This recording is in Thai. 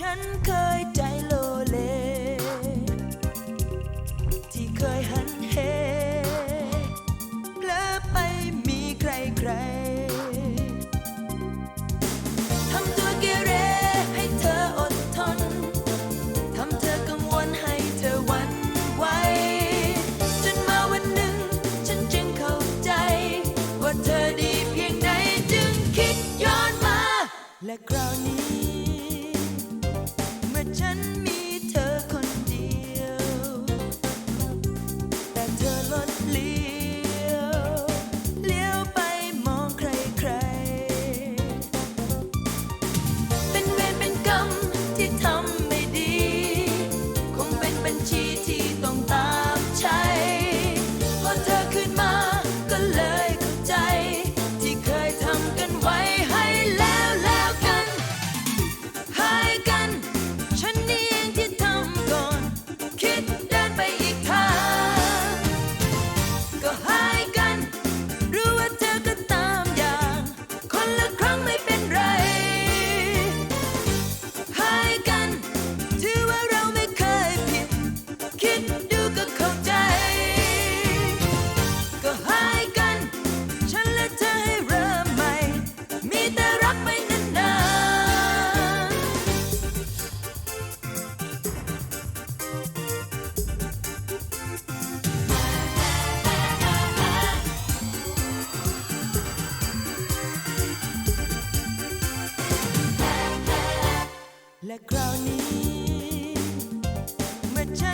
ฉันเคยใจโลเล ที่เคยหันเหเพลอไปมีใครใครทำตัวเกเรให้เธออดทน ทำเธอกังวลให้เธอหวันไหวจนมาวันหนึ่ง ฉันจึงเข้าใจ ว่าเธอดีเพียงใดจึงคิดย้อนมา และคราวนี้ church.